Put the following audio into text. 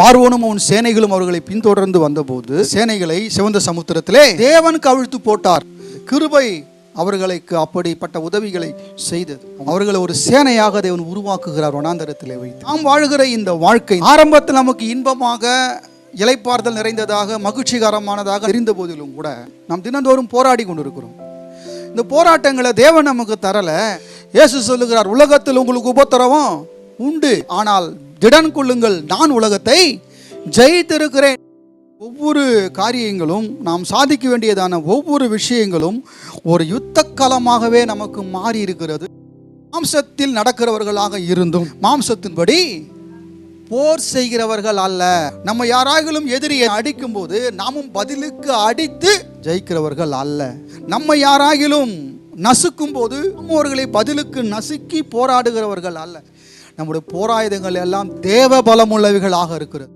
பார்வோனும் அவன் சேனைகளும் அவர்களை பின்தொடர்ந்து வந்தபோது சேனைகளை சிவந்த சமுத்திரத்திலே தேவன் கவிழ்த்து போட்டார். கிருபை அவர்களுக்கு அப்படிப்பட்ட உதவிகளை செய்தது. அவர்களை ஒரு சேனையாக தேவன் உருவாக்குகிறார் வனாந்தரத்திலே வைத்து. நாம் வாழ்கிற இந்த வாழ்க்கை ஆரம்பத்தில் நமக்கு இன்பமாக இலைப்பார்தல் நிறைந்ததாக மகிழ்ச்சிகரமானதாக இருந்த போதிலும் கூட நாம் தினந்தோறும் போராடி கொண்டிருக்கிறோம். இந்த போராட்டங்களை தேவன் நமக்கு தரல. இயேசு சொல்லுகிறார் உலகத்தில் உங்களுக்கு உபத்திரவம் உண்டு. ஆனால் திடன் கொள்ளுங்கள் நான் உலகத்தை ஜெயித்திருக்கிறேன். ஒவ்வொரு காரியங்களும் நாம் சாதிக்க வேண்டியதான ஒவ்வொரு விஷயங்களும் ஒரு யுத்த களமாகவே நமக்கு மாறி இருக்கிறது மாம்சத்தில் நடக்கிறவர்களாக இருந்தும் மாம்சத்தின்படி போர் செய்கிறவர்கள் அல்ல. நம்ம யாராகிலும் எதிரியை அடிக்கும் போது நாமும் பதிலுக்கு அடித்து ஜெயிக்கிறவர்கள் அல்ல. நம்ம யாராகிலும் நசுக்கும் போது அவர்களை பதிலுக்கு நசுக்கி போராடுகிறவர்கள் அல்ல. நம்முடைய போராயுதங்கள் எல்லாம் தேவ பலமுள்ளவைகளாக இருக்கிறது.